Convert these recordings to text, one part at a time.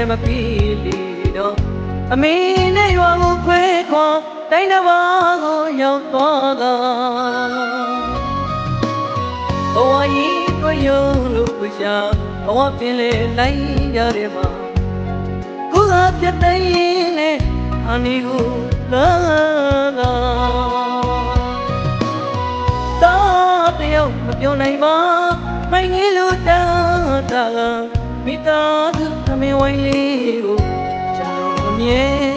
ယ်မပြီးလီတော့အမေနဲ့ရွာကိုခွဲခွာတိုင်းတစ်ပါးကိုရောက်သွားတာဘဝကြီးတွေ့ရုံလို့ပရှာဘဝပင်လေလိုက်ရတဲ့မှာကိုယ်ကပြတ်သိရင်နဲ့အနီကိုလာတာတော့တယောက်မပြောနိုင်ပါမိုင်းငယ်လို့တာတာမိသားစုသမင် ဝိုင်းလေးကိုကျွန်တော်မြ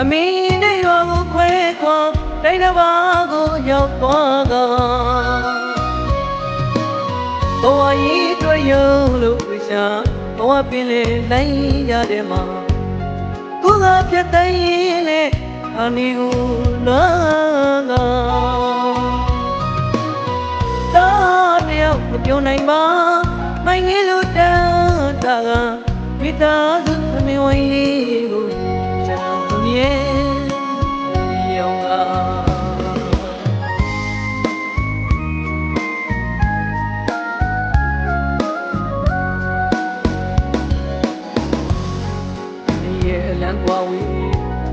အမင်းနဲ့ရောကိုခွဲခွာတိုင်းတစ်ပါးကိုရောက်သွားကဘဝကြီးတွေ့ရုံလို့ရှာဘဝပင်လေလိုက်ရတဲ့မှာကိုယ်ကပြတ်သိရင်လေအနီကိုလာကတာတယောက်မပြောနိုင်ပါမိုင်းငယ်လို့တာတာကမိသားစုသမီးဝိုင်း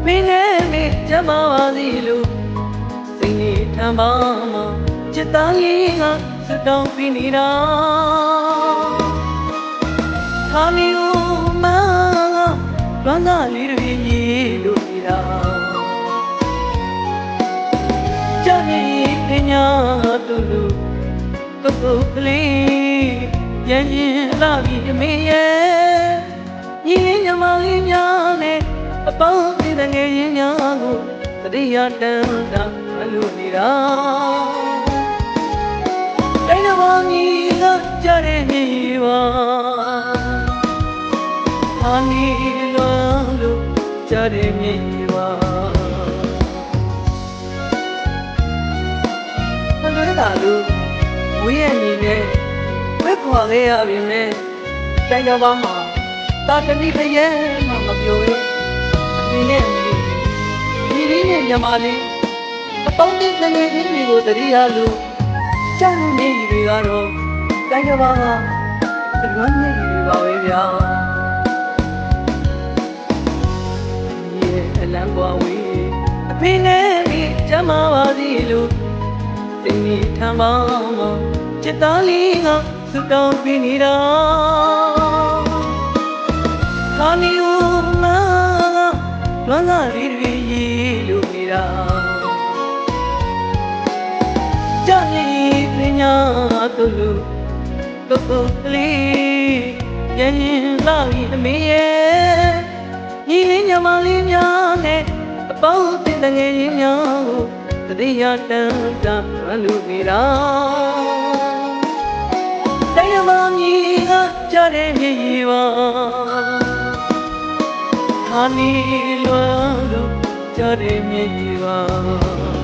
မင်းနဲ့မေကျမပါစီလို့စိတ်နေထမ်းပါမှာจิตသားလေးကစတောင်းပြီးနေတာခါမီဦးမလွမ်းသားလေးတွေရေးလို့နေတာကြမြည်ပညာတူလူကုတ်ကုတ်ကလေးရင်းရင်လာပြီးအမေရဲ့ညီလေးညီမလေးများနဲ့အပေါင်း အသင်းငယ်ရင်းများကိုတတိယတန်တာအလိုနေတာတိုင်းတော်ဘာမီကကြတဲ့မြေပါအာနီလောလို့ကြတဲ့မြေပါဘယ်လိုလဲလို့ဝေးရနေနဲ့ဝက်ခွာခဲ့ရပြီမဲ့တိုင်းတော်ဘာမှာတာတတိခရဲမှမပြောရဲ့ဒီနဲ့ ဒီလေးနဲ့ညမလေးအပေါင်းအသင်းငယ်ချင်းတွေကိုတတိယလို့ကြားနေနေတွေကတော့တိုင်းတော်ဘာကလွမ်းနေတွေပါပဲဗျာရဲ့အလံကွာဝေးအဖေနဲ့မိကျမပါစီလို့စိတ်နေထမ်းပါမจิตသားလေးကစွတောင်းပြီးနေတာ ကြမြည်ပညာသူလူကုတ်ကုတ်ကလေးရင်းရင်လာပြီးအမေရဲ့ညီလေးညမလေးများနဲ့အပေါင်းအသင်းငယ်ချင်းများကိုတတိယတန်တာလူနေတာတိုင်းမမီကကြတဲ့မြေပါဟာနီလွမ်းလို့ကြတဲ့မြေပါ